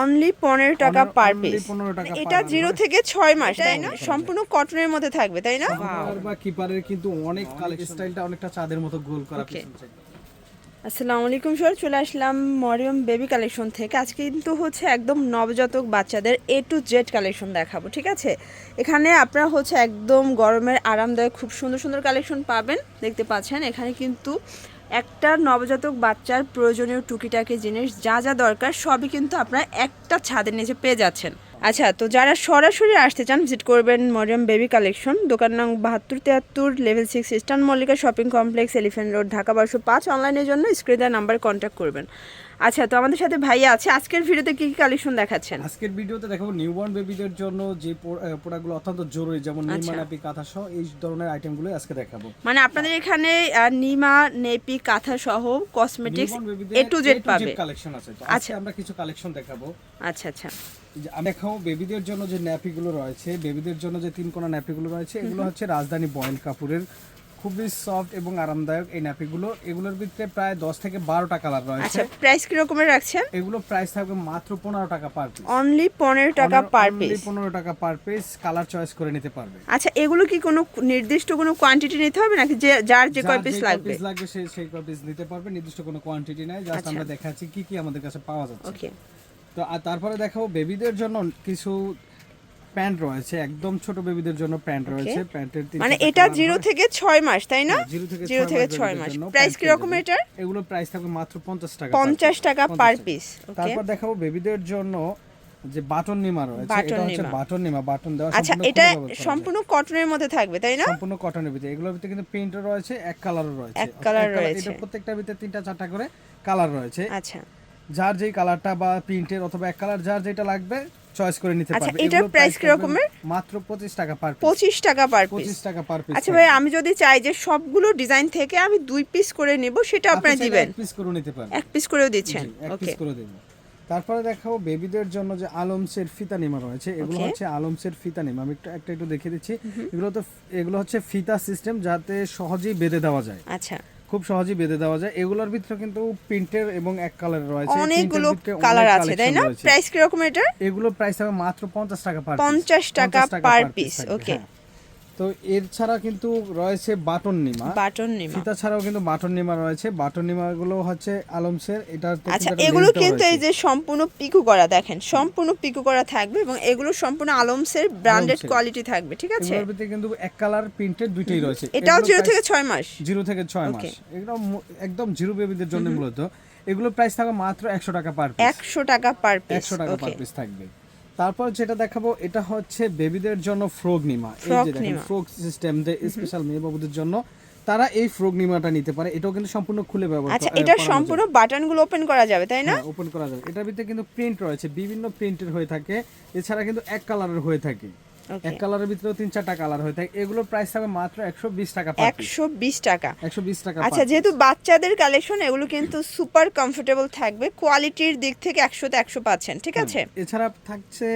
Only পনেরো টাকা per piece এটা জিরো থেকে ছয় মাস তাই না? সম্পূর্ণ কটনের মধ্যে থাকবে তাই না? বা কিপারের কিন্তু অনেক কালেকশন স্টাইলটা অনেকটা চাঁদের মতো গোল করা। আসসালামু আলাইকুম স্যার চলে আসলাম মরিয়ম বেবি কালেকশন থেকে। আজকে কিন্তু হচ্ছে একদম নবজাতক বাচ্চাদের এ টু জেড কালেকশন দেখাবো ঠিক আছে? এখানে আপনারা হচ্ছে একদম গরমের আরামদায়ক খুব সুন্দর সুন্দর কালেকশন পাবেন। দেখতে পাচ্ছেন এখানে কিন্তু একটা নবজাতক বাচ্চার প্রয়োজনীয় টুকিটাকি জিনিস যা যা দরকার সবই কিন্তু আপনারা একটা ছাদের নিচে পেয়ে যাচ্ছেন। আচ্ছা তো যারা সরাসরি আসতে চান ভিজিট করবেন মরিয়াম বেবি কালেকশন দোকান নং বাহাত্তর তিয়াত্তর level six Eastern Mallika shopping complex Elephant Road Dhaka বারোশো পাঁচ। অনলাইনের জন্য স্ক্রিন নাম্বারে কন্ট্যাক্ট করবেন। আচ্ছা তো আমাদের সাথে ভাইয়া আছে। আজকের ভিডিওতে কি কি কালেকশন দেখাচ্ছেন? আজকের ভিডিওতে দেখাবো নিউবর্ন বেবিদের জন্য যে প্রোডাক্টগুলো অত্যন্ত জরুরি যেমন আচ্ছা। নিমানাপি কাঁথা সহ এই ধরনের আইটেমগুলো আজকে দেখাবো। মানে আপনাদের এখানে নিমা নেপি কাঁথা সহ কসমেটিক্স এ টু জেড পাবে। কালেকশন আছে। তো আচ্ছা। আজকে আমরা কিছু কালেকশন দেখাবো। আচ্ছা আচ্ছা। দেখাবো বেবিদের জন্য যে ন্যাপিগুলো রয়েছে বেবিদের জন্য যে তিন কোনা ন্যাপিগুলো রয়েছে এগুলো হচ্ছে রাজধানী বয়েল কাপুরের খুবই সফট এবং আরামদায়ক এই ন্যাপিগুলো। এগুলোর ভিতরে প্রায় দশ থেকে বারোটা কালার রয়েছে। আচ্ছা প্রাইস কি রকমের রাখছেন? এগুলো প্রাইস থাকবে মাত্র পনেরো টাকা পার পিস অনলি পনেরো টাকা পার পিস পনেরো টাকা পার পিস কালার চয়েস করে নিতে পারবে। আচ্ছা এগুলো কি কোনো নির্দিষ্ট কোনো কোয়ান্টিটি নিতে হবে নাকি যে যার যে কয় পিস লাগবে? piece লাগবে সেই সেই কয় পিস নিতে পারবে নির্দিষ্ট কোনো কোয়ান্টিটি নাই। জাস্ট আচ্ছা। আমরা দেখাচ্ছি কি কি আমাদের কাছে পাওয়া যাচ্ছে। ওকে তো আর তারপরে দেখাবো বেবিদের জন্য কিছু প্যান্ট রয়েছে একদম ছোট বেবিদের জন্য প্যান্ট রয়েছে প্যান্টের মানে এটা colour জিরো থেকে ছয় মাস তাই না? জিরো থেকে জিরো থেকে ছয় মাস। প্রাইস কি রকম এটার? এগুলো প্রাইস থাকবে মাত্র পঞ্চাশ টাকা পঞ্চাশ টাকা পার পিস তারপর দেখাবো বেবিদের জন্য যে বাটন নিমা রয়েছে। এটা হচ্ছে। বাটন নিমা বাটন দেওয়া আচ্ছা এটা সম্পূর্ণ কটনের মধ্যে থাকবে তাই না? সম্পূর্ণ কটনের ভিতরে। এগুলোর ভিতরে কিন্তু প্রিন্টও রয়েছে এক কালারও রয়েছে এক কালার রয়েছে। এটা প্রত্যেকটা ভিতরে তিনটা চারটা করে কালার রয়েছে। আচ্ছা। যার যেই কালারটা বা প্রিন্টের অথবা এক কালার যার যেটা লাগবে চয়েস করে নিতে আচ্ছা, এটার এগুলোর price price কি রকমের? মাত্র 25 টাকা পার পিস পঁচিশ টাকা পার পিস 25 টাকা পার পিস আচ্ছা ভাই আমি যদি চাই যে সবগুলো ডিজাইন থেকে আমি দুই পিস করে নেব সেটা আপনারা দিবেন। এক পিস করে নিতে পারবে এক পিস করেও দিচ্ছেন। এক পিস করে দেব। তারপরে দেখাবো বেবিদের জন্য যে আলমসের ফিতা নিমা রয়েছে। এগুলো. হচ্ছে আলমসের ফিতা নিমা আমি একটু একটা একটু দেখিয়ে দিচ্ছি। এগুলো তো এগুলো হচ্ছে ফিতা সিস্টেম যাতে সহজেই বেঁধে দেওয়া যায়। আচ্ছা। খুব সহজে বেঁধে দেওয়া যায়। এগুলোর ভিতরে কিন্তু প্রিন্টের এবং এক কালার রয়েছে। অনেকগুলো কালার আছে তাই না? প্রাইস কি রকম এটা এগুলো প্রাইস হবে মাত্র পঞ্চাশ টাকা পার পঞ্চাশ টাকা পার পিস ওকে তো এর ছাড়া কিন্তু রয়েছে বাটন নিমা। বাটন নিমা। ফিতা ছাড়াও কিন্তু বাটন নিমা রয়েছে। বাটন নিমা গুলো হচ্ছে আলমসের এটা আচ্ছা এগুলো কিন্তু এই যে সম্পূর্ণ পিকু করা দেখেন সম্পূর্ণ পিকু করা থাকবে এবং এগুলো সম্পূর্ণ আলমসের ব্র্যান্ডেড কোয়ালিটি থাকবে ঠিক আছে? এর ভিতরে কিন্তু এক কালার প্রিন্টেড দুইটাই রয়েছে। এটাও জিরো থেকে ছয় মাস। জিরো থেকে ছয় মাস। Okay. এগুলো একদম জিরো বেবিদের জন্য মূলত। এগুলো প্রাইস থাকবে মাত্র একশো টাকা পার পিস একশো টাকা পার পিস একশো টাকা পার পিস থাকবে। তারপর যেটা দেখাবো এটা হচ্ছে বেবিদের জন্য ফ্রোগ নিমা। এই যে দেখেন ফ্রগ সিস্টেম যে স্পেশাল মেয়ে বাবুদের জন্য তারা এই ফ্রোগ নিমাটা নিতে পারে। এটাও কিন্তু সম্পূর্ণ খুলে ব্যবহার আচ্ছা এটা সম্পূর্ণ বাটনগুলো ওপেন করা যাবে তাই না? ওপেন করা যাবে। এটার ভিতরে কিন্তু প্রিন্ট রয়েছে বিভিন্ন প্রিন্টের হয়ে থাকে। এছাড়া কিন্তু এক কালারের হয়ে থাকে। এক কালারের ভিতরে তিন চারটা কালার হয়ে থাকে। এগুলোর প্রাইস থাকবে মাত্র একশো বিশ টাকা একশো বিশ টাকা। একশো বিশ টাকা আচ্ছা যেহেতু বাচ্চাদের কালেকশন এগুলো কিন্তু সুপার কমফোর্টেবল থাকবে। কোয়ালিটির দিক থেকে একশোতে একশো পাচ্ছেন ঠিক আছে? এছাড়া থাকছে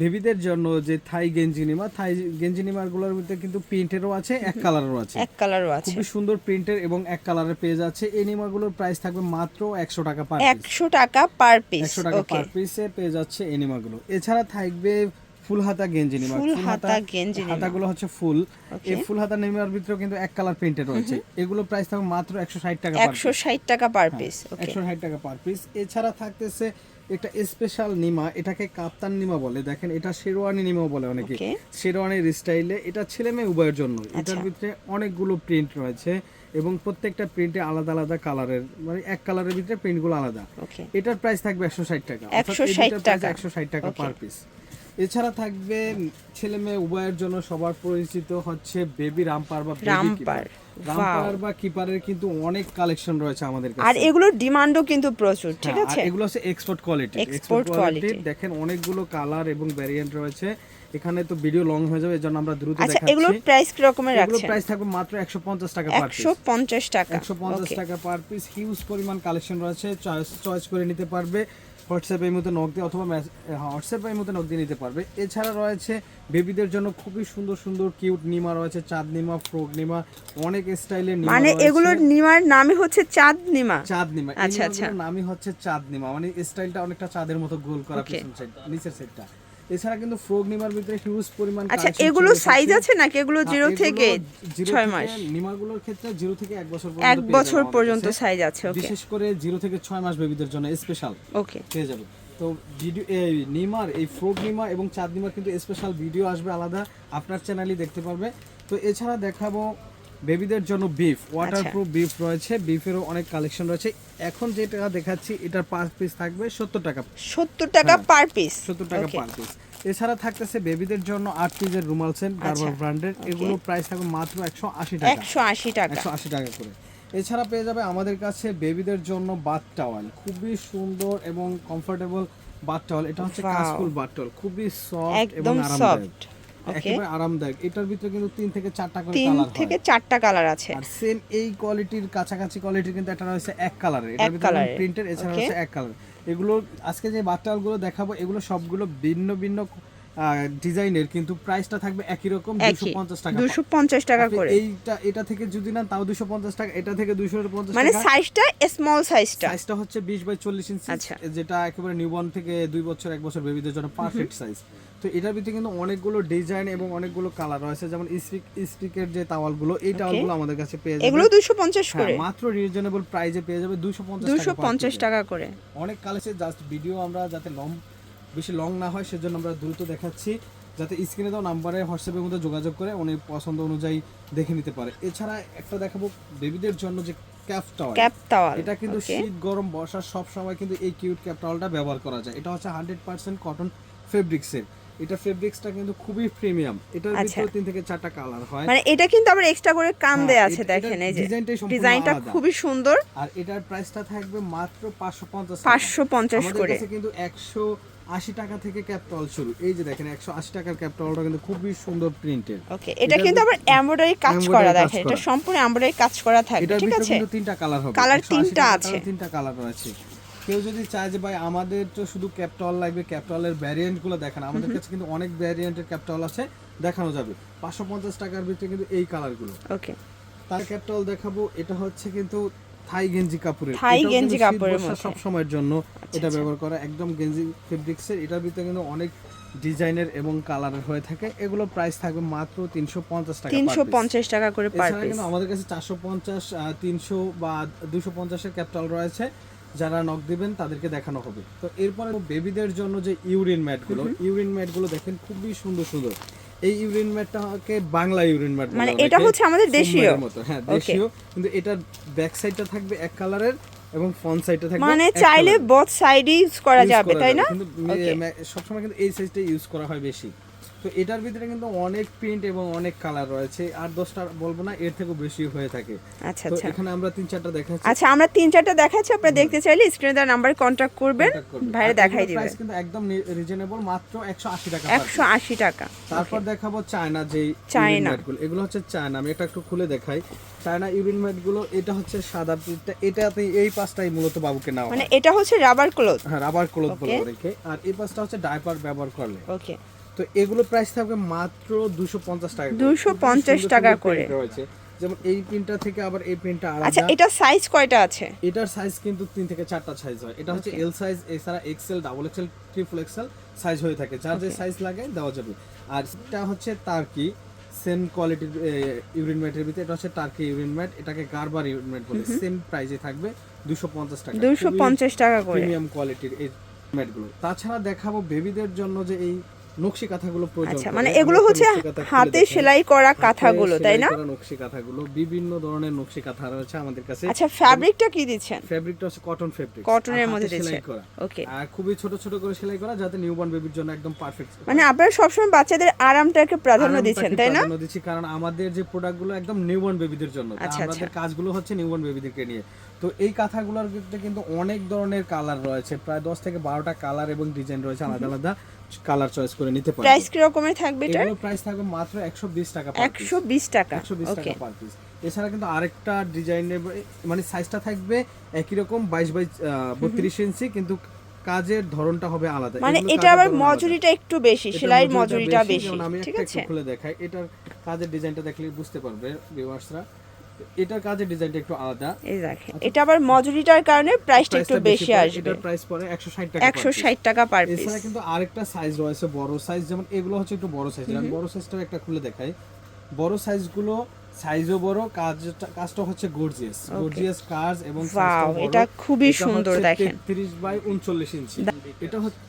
বেবিদের জন্য যে থাই গেঞ্জি নিমা থাই গেঞ্জি নিমারগুলোর ভিতরে কিন্তু প্রিন্টেরও আছে এক কালারেরও আছে। এক কালারও আছে। খুবই সুন্দর প্রিন্টের এবং এক কালারের পেজ আছে এই নিমাগুলোর প্রাইস থাকবে মাত্র একশো টাকা পার পিস একশো টাকা পার পিস একশো টাকা পার পিসে পেজ আছে এই নিমাগুলো এছাড়া থাকবে ফুল হাতা গেঞ্জি নিমা ফুল হাতা গেঞ্জি। হাতাগুলো হচ্ছে ফুল। এই ফুল হাতা নিমার ভিতরে কিন্তু এক কালার প্রিন্টেড রয়েছে। এগুলো প্রাইস থাকবে মাত্র একশো ষাট টাকা পার একশো ষাট টাকা পার পিস ওকে একশো ষাট টাকা পার পিস এছাড়া থাকতেছে একটা স্পেশাল নিমা এটাকে কাপ্তান নিমা বলে। দেখেন এটা শেরওয়ানি নিমা বলে অনেকে. শেরওয়ানির স্টাইলে এটা ছেলে মেয়ে উভয়ের জন্য এটার আচ্ছা। ভিতরে অনেকগুলো প্রিন্ট রয়েছে এবং প্রত্যেকটা প্রিন্টে আলাদা আলাদা কালারের মানে এক কালারের ভিতরে প্রিন্টগুলো আলাদা। এটার প্রাইস থাকবে একশো ষাট টাকা। 160 টাকা। একশো ষাট টাকা পার পিস এছাড়া থাকবে ছেলে মেয়ে উভয়ের জন্য সবার পরিচিত হচ্ছে বেবি রামপার বা রামপার। রামপার বা কিপারের কিন্তু অনেক কালেকশন রয়েছে আমাদের কাছে। আর এগুলোর ডিমান্ডও কিন্তু প্রচুর ঠিক হ্যাঁ, আছে? এগুলো হচ্ছে এক্সপোর্ট কোয়ালিটি এক্সপোর্ট কোয়ালিটি দেখেন অনেকগুলো কালার এবং ভ্যারিয়েন্ট রয়েছে। এখানে তো ভিডিও লং হয়ে যাবে এজন্য আমরা দ্রুত আচ্ছা এগুলোর প্রাইস কি রকমের এগুলো রাখছেন? প্রাইস থাকবে মাত্র 150 টাকা পার পিস একশো পঞ্চাশ টাকা 150 ওকে টাকা পার পিস হিউজ পরিমাণ কালেকশন রয়েছে চয়েস চয়েস করে নিতে পারবে। হোয়াটসঅ্যাপ এই মধ্যে নক দিয়ে অথবা হোয়াটসঅ্যাপ এই মধ্যে নক দিয়ে নিতে পারবে। এছাড়া রয়েছে বেবিদের জন্য খুবই সুন্দর সুন্দর কিউট নিমা রয়েছে চাঁদ নিমা ফ্রক নিমা অনেক স্টাইলের নিমা মানে এগুলোর নিমার নামই হচ্ছে চাঁদ নিমা? চাঁদ নিমা। আচ্ছা, আচ্ছা আচ্ছা। আচ্ছা। নামই হচ্ছে চাঁদ নিমা। মানে স্টাইলটা অনেকটা চাঁদের মতো গোল করা পিছন সাইড নিচের সাইডটা এছাড়া কিন্তু ফ্রক নিমার ভিতরে হিউজ পরিমাণ আচ্ছা এগুলো। সাইজ আছে নাকি? এগুলো হ্যাঁ, জিরো থেকে zero ছয় মাস? নিমাগুলোর ক্ষেত্রে জিরো থেকে এক বছর এক পর্যন্ত পেয়ে বছর পর্যন্ত সাইজ আছে ওকে বিশেষ করে জিরো থেকে ছয় মাস বেবিদের জন্য স্পেশাল ওকে পেয়ে যাবে। তো ভিডিও এই নিমার এই ফ্রক নিমা এবং চাঁদ নিমার কিন্তু স্পেশাল ভিডিও আসবে আলাদা। আপনার চ্যানেলই দেখতে পারবে। তো এছাড়া দেখাবো বেবিদের জন্য বিফ ওয়াটারপ্রুফ বিফ রয়েছে বিফেরও অনেক কালেকশন রয়েছে। এখন যেটা দেখাচ্ছি এটার পাঁচ পিস থাকবে সত্তর টাকা। সত্তর টাকা হ্যাঁ, পার পিস সত্তর টাকা পার পিস এছাড়া থাকতেছে বেবিদের জন্য আট পিসের রুমাল সেট গার্বার ব্র্যান্ডের. এগুলো প্রাইস থাকবে মাত্র একশো আশি টাকা। একশো আশি টাকা। একশো আশি টাকা করে। এছাড়া পেয়ে যাবে আমাদের কাছে বেবিদের জন্য বাথ টাওয়াল খুবই সুন্দর এবং কমফোর্টেবল বাথ টাওয়াল এটা হচ্ছে. কাশফুল বাথ টাওয়াল খুবই সফট এবং আরামদায়ক। একেবারে আরামদায়ক। এটার ভিতরে কিন্তু তিন থেকে চারটা করে তিন থেকে চারটা কালার আছে। আর সেম এই কোয়ালিটির কাছাকাছি কোয়ালিটির কিন্তু একটা রয়েছে এক কালারের এটার ভিতরে প্রিন্টের এছাড়া. হচ্ছে এক কালার এগুলো আজকে যে বাটালগুলো দেখাবো এগুলো সবগুলো ভিন্ন ভিন্ন ডিজাইনের কিন্তু প্রাইসটা থাকবে একই রকম দুশো একই পঞ্চাশ টাকা দুশো পঞ্চাশ টাকা করে। এইটা এটা থেকে যদি না তাও দুশো পঞ্চাশ টাকা এটা থেকে দুশো পঞ্চাশ মানে টাকা। সাইজটা স্মল সাইজটা সাইজটা হচ্ছে বিশ বাই চল্লিশ ইঞ্চি আচ্ছা। যেটা একেবারে নিউবর্ন থেকে দুই বছর এক বছর বেবিদের জন্য পারফেক্ট সাইজ তো এটার ভিতরে কিন্তু অনেকগুলো ডিজাইন এবং অনেকগুলো কালার রয়েছে যেমন স্টিক স্টিকের যে তাওয়ালগুলো এই তাওয়ালগুলো আমাদের কাছে পেয়ে যাবে। এগুলো দুশো পঞ্চাশ হ্যাঁ, করে। মাত্র রিজনেবল প্রাইজে পেয়ে যাবে দুশো পঞ্চাশ দুশো পঞ্চাশ টাকা করে। অনেক কালেছে জাস্ট ভিডিও আমরা যাতে লং বেশি লং না হয় সেজন্য আমরা দ্রুত দেখাচ্ছি। যাতে স্ক্রিনে দেওয়া নাম্বারে হোয়াটসঅ্যাপের মধ্যে যোগাযোগ করে উনি পছন্দ অনুযায়ী দেখে নিতে পারে। এছাড়া একটা দেখাবো বেবিদের জন্য যে ক্যাপ টাওয়ার ক্যাপ তাওয়াল এটা কিন্তু শীত গরম বর্ষা সব সময় কিন্তু এই কিউট ক্যাপ টাওয়ালটা ব্যবহার করা যায়। এটা হচ্ছে হান্ড্রেড পার্সেন্ট কটন ফেব্রিক্সের এটা ফেব্রিক্সটা কিন্তু খুবই প্রিমিয়াম এটার আচ্ছা। ভিতরে তিন থেকে চারটা কালার হয়। মানে এটা কিন্তু আবার এক্সট্রা করে কান হ্যাঁ, দেয়া আছে দেখেন এই যে ডিজাইনটা। খুবই সুন্দর। আর এটার প্রাইসটা থাকবে মাত্র পাঁচশো পঞ্চাশ পাঁচশো পঞ্চাশ আমাদের করে। কাছে কিন্তু একশো আশি টাকা থেকে ক্যাপটল শুরু। এই যে দেখেন একশো আশি টাকার ক্যাপটলটা কিন্তু খুবই সুন্দর প্রিন্টের ওকে এটা কিন্তু আবার এমব্রয়ডারি কাজ করা দেখেন এটা সম্পূর্ণ এমব্রয়ডারি কাজ করা থাকবে এটার ঠিক আছে? কিন্তু তিনটা কালার হবে। 180 তিনটা আছে। তিনটা কালার রয়েছে। কেউ যদি চায় যে ভাই আমাদের তো শুধু ক্যাপটল লাগবে ক্যাপটলের ভ্যারিয়েন্টগুলো দেখান। আমাদের কাছে কিন্তু অনেক ভ্যারিয়েন্টের ক্যাপটল আছে দেখানো যাবে। পাঁচশো পঞ্চাশ টাকার ভিতরে কিন্তু এই কালারগুলো ওকে তার ক্যাপটল দেখাবো এটা হচ্ছে কিন্তু থাই গেঞ্জি কাপড়ের থাই গেঞ্জি কাপড়ের সব সময়ের জন্য এটা আচ্ছা। ব্যবহার করা। একদম গেঞ্জি ফেব্রিক্সের এটার ভিতরে কিন্তু অনেক ডিজাইনের এবং কালারের হয়ে থাকে। এগুলো প্রাইস থাকবে মাত্র তিনশো পঞ্চাশ টাকা তিনশো পঞ্চাশ টাকা করে পার পিস কিন্তু আমাদের কাছে চারশো পঞ্চাশ তিনশো বা দুশো পঞ্চাশের ক্যাপিটাল রয়েছে। যারা নক দিবেন তাদেরকে দেখানো হবে। তো এরপরে বেবিদের জন্য যে ইউরিন ম্যাটগুলো ইউরিন ম্যাটগুলো দেখেন খুবই সুন্দর সুন্দর। এই ইউরিন ম্যাটটাকে বাংলা ইউরিন ম্যাট মানে এটা হচ্ছে আমাদের দেশীয়? মতো। হ্যাঁ দেশীয় কিন্তু এটার ব্যাক সাইডটা থাকবে এক কালারের এবং ফ্রন্ট সাইডটা থাকবে মানে চাইলে colour-এর। সাইড ইউজ করা যাবে তাই না? সবসময় কিন্তু এই সাইজটা ইউজ করা হয় বেশি। তো এটার ভিতরে কিন্তু অনেক প্রিন্ট এবং অনেক কালার রয়েছে। আর দশটা বলব না এর থেকেও বেশি হয়ে থাকে। আচ্ছা আচ্ছা। এখানে আমরা তিন চারটা দেখাচ্ছি। আচ্ছা আমরা তিন চারটা দেখাচ্ছি আপনারা দেখতে চাইলে স্ক্রিনে দেওয়া নাম্বারে কন্ট্যাক্ট করবেন ভাইরে দেখাই দিবেন price কিন্তু একদম রিজনেবল মাত্র 180 টাকা per একশো piece। আশি টাকা। তারপর দেখাবো চায়না যে চায়না। গুলো। এগুলো হচ্ছে চায়না আমি এটা একটু খুলে দেখাই। চায়না ইউরিনগুলো এটা হচ্ছে সাদা প্রিন্টটা এটাতে এই পাঁচটাই মূলত বাবুকে নেওয়া মানে এটা হচ্ছে রাবার ক্লথ হ্যাঁ রাবার ক্লথ বলে আর এই পাঁচটা হচ্ছে ডাইপার ব্যবহার করলে। ওকে তো এগুলো প্রাইস থাকবে মাত্র 250 টাকা করে। 250 খুবই টাকা করে। রয়েছে। যেমন এই প্রিন্টটা থেকে আবার এই প্রিন্টটা আচ্ছা এটা সাইজ কয়টা আছে? এটার সাইজ কিন্তু তিন থেকে চারটা সাইজ হয়। এটা হচ্ছে এল সাইজ এছাড়া XL double XL triple XL size হয়ে থাকে। যার যে সাইজ লাগে দেওয়া যাবে। আর এটা হচ্ছে টার্কি সেম কোয়ালিটির ইউরিন ম্যাটের ভিতরে। এটা হচ্ছে টার্কি ইউরিন ম্যাট এটাকে গারবার ইউরিন ম্যাট বলে। সেম প্রাইসে থাকবে দুশো পঞ্চাশ টাকা। দুশো পঞ্চাশ টাকা করে। প্রিমিয়াম কোয়ালিটির এই ম্যাটগুলো তাছাড়া দেখাবো বেবিদের জন্য যে এই নকশি কাঁথাগুলো প্রয়োজন আচ্ছা মানে এগুলো হচ্ছে হাতে সেলাই করা কাঁথাগুলো তাই না? নকশি কাঁথাগুলো বিভিন্ন ধরনের নকশি কাঁথা রয়েছে আমাদের কাছে। আচ্ছা ফ্যাব্রিকটা কি দিচ্ছেন? ফেব্রিকটা হচ্ছে কটন ফেব্রিক কটনের মধ্যে দিচ্ছে সেলাই করা। ওকে আর খুবই ছোট ছোট করে সেলাই করা যাতে নিউবর্ন বেবির জন্য একদম পারফেক্ট মানে আপনারা সবসময় বাচ্চাদের আরামটাকে প্রাধান্য দিচ্ছেন তাই না? দিচ্ছি কারণ আমাদের যে প্রোডাক্টগুলো একদম নিউবর্ন বেবিদের জন্য আচ্ছা, আমাদের কাজগুলো হচ্ছে নিউবর্ন বেবিদেরকে নিয়ে। তো এই কাঁথাগুলোর ভিতরে কিন্তু অনেক ধরনের কালার রয়েছে প্রায় দশ থেকে বারোটা কালার এবং ডিজাইন রয়েছে আলাদা আলাদা কালার চয়েস করে। নিতে পারবে। প্রাইস কি রকমের থাকবে এটা এগুলো প্রাইস থাকবে মাত্র একশো বিশ টাকা per piece। একশো বিশ টাকা। একশো বিশ ওকে টাকা পার পিস এছাড়া কিন্তু আরেকটা ডিজাইনের মানে সাইজটা থাকবে একই রকম বাইশ বাই বত্রিশ ইঞ্চি কিন্তু কাজের ধরনটা হবে আলাদা। মানে এটা আবার মজুরিটা একটু বেশি সেলাইয়ের মজুরিটা বেশি। আমি ঠিক একটা আছে? খুলে দেখাই। এটার কাজের ডিজাইনটা দেখলে বুঝতে পারবে ভিউয়ার্সরা এটার কাজের ডিজাইনটা একটু আলাদা। এই দেখেন এটা আবার মজুরিটার কারণে প্রাইসটা একটু বেশি আসবে। এটার প্রাইস পড়ে 160 টাকা একশো per piece। ষাট টাকা পার পিস এছাড়া কিন্তু আরেকটা সাইজ রয়েছে বড় সাইজ যেমন এগুলো হচ্ছে একটু বড় সাইজ আমি বড় সাইজটাও একটা খুলে দেখাই। বড় সাইজগুলো সাইজও বড় কাজটা কাজটা হচ্ছে গর্জিয়াস গর্জিয়াস কাজ এবং। এটা খুবই সুন্দর দেখেন। 33 বাই 39 ইঞ্চি। এটা হচ্ছে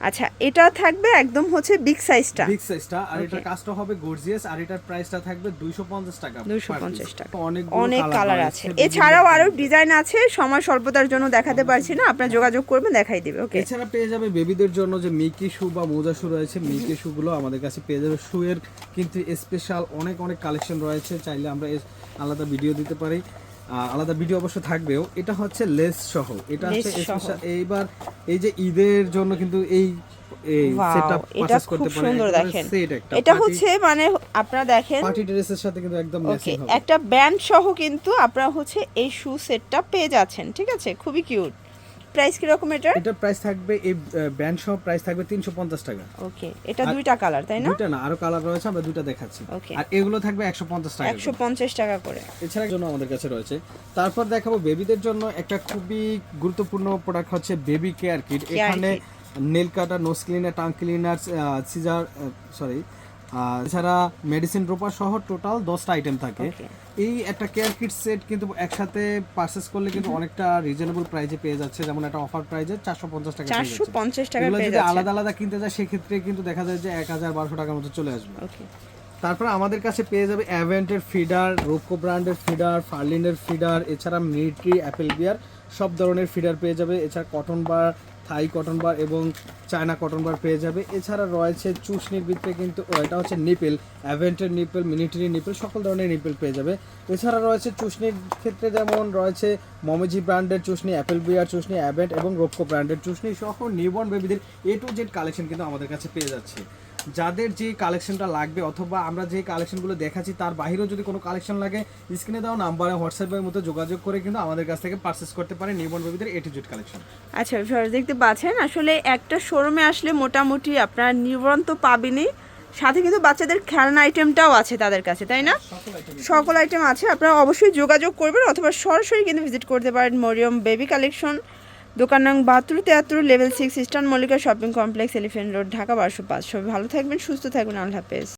আচ্ছা এটা থাকবে একদম হচ্ছে বিগ সাইজটা বিগ সাইজটা আর এটার কাজটা হবে গর্জিয়াস আর এটার প্রাইসটা থাকবে 250 টাকা per 250 টাকা। অনেক অনেক কালার আছে। এছাড়াও আরও ডিজাইন আছে সময় স্বল্পতার জন্য দেখাতে পারছি না আপনারা যোগাযোগ করবেন দেখাই দিবে ওকে এছাড়া পেয়ে যাবে বেবিদের জন্য যে মিকি শু বা মোজা শু রয়েছে মিকি শুগুলো আমাদের কাছে পেয়ে যাবে শু এর কিন্তু স্পেশাল অনেক অনেক কালেকশন রয়েছে চাইলে আমরা আলাদা ভিডিও দিতে পারি। আলাদা ভিডিও অবশ্য থাকবেও। এটা হচ্ছে লেস সহ। এটা হচ্ছে এইবার এই যে ঈদের জন্য কিন্তু এই এই Wow, সেটআপ এটা খুব সুন্দর দেখেন। একটা এটা হচ্ছে মানে আপনারা দেখেন পার্টি ড্রেসের সাথে কিন্তু একদম ম্যাচিং হবে। একটা ব্যান্ড সহ কিন্তু আপনারা হচ্ছে এই শু সেটটা পেয়ে যাচ্ছেন ঠিক আছে? খুবই কিউট প্রাইস কীরকম এটার? এটার প্রাইস থাকবে এই ব্যান্ড সহ প্রাইস থাকবে 350 টাকা। ওকে এটা দুইটা কালার তাই না? দুইটা না আরও কালার রয়েছে আমরা দুইটা দেখাচ্ছি. আর এগুলো থাকবে 150 টাকা করে। একশো পঞ্চাশ টাকা করে। এছাড়া জন্য আমাদের কাছে রয়েছে। তারপর দেখাবো বেবিদের জন্য একটা খুবই গুরুত্বপূর্ণ প্রোডাক্ট হচ্ছে বেবি কেয়ার কিট। এখানে nail cutter nose cleaner tongue cleaner scissor sorry এছাড়া মেডিসিন ড্রপার সহ টোটাল দশটা আইটেম থাকে। এই একটা কেয়ার কিট সেট কিন্তু একসাথে পারচেস করলে কিন্তু অনেকটা রিজনেবল প্রাইসে পেয়ে যাচ্ছে। যেমন একটা অফার প্রাইসে চারশো পঞ্চাশ টাকা চারশো পঞ্চাশ টাকা যদি আলাদা আলাদা কিনতে যায় সেক্ষেত্রে কিন্তু দেখা যায় যে এক হাজার বারোশো টাকার মতো চলে আসবে। তারপর আমাদের কাছে পেয়ে যাবে অ্যাভেন্টের ফিডার রোকো ব্র্যান্ডের ফিডার ফার্লিনের ফিডার এছাড়া মিলিটারি অ্যাপেল বিয়ার সব ধরনের ফিডার পেয়ে যাবে। এছাড়া কটন বার থাই কটন বার এবং চায়না কটন বার পেয়ে যাবে। এছাড়া রয়েছে চুষনির ভিতরে কিন্তু এটা হচ্ছে নিপেল, অ্যাভেন্টের নিপেল, মিলিটারি নিপেল, সকল ধরনের নিপেল পেয়ে যাবে। এছাড়া রয়েছে চুষনির ক্ষেত্রে যেমন রয়েছে মমেজি ব্র্যান্ডের চুষনি অ্যাপেল বিয়ার চুষনি অ্যাভেন্ট এবং রোপকো ব্র্যান্ডের চুষনি সহ নিউবর্ন বেবিদের এ টু জেড কালেকশন কিন্তু আমাদের কাছে পেয়ে যাচ্ছে। যাদের যে কালেকশনটা লাগবে অথবা আমরা যে কালেকশনগুলো দেখাচ্ছি তার বাইরেও যদি কোনো কালেকশন লাগে স্ক্রিনে দেওয়া নাম্বারে হোয়াটসঅ্যাপের মতো যোগাযোগ করে কিন্তু আমাদের কাছ থেকে পারচেস করতে পারে নিবন বেবিদের এটিজুড কালেকশন আচ্ছা ভিউয়ার্স দেখতে পাচ্ছেন আসলে একটা শোরুমে আসলে মোটামুটি আপনার নিবরণ তো পাবেনই সাথে কিন্তু বাচ্চাদের খেলনা আইটেমটাও আছে তাদের কাছে তাই না? সকল আইটেম আছে। আপনারা অবশ্যই যোগাযোগ করবেন অথবা সরাসরি কিন্তু ভিজিট করতে পারেন মরিয়ম বেবি কালেকশন দোকান নং বাহাত্তর, তেয়াত্তর level six Eastern Mallika shopping complex Elephant Road Dhaka বারোশো পাঁচ। সবাই ভালো থাকবেন, সুস্থ থাকবেন, আল্লাহ হাফেজ।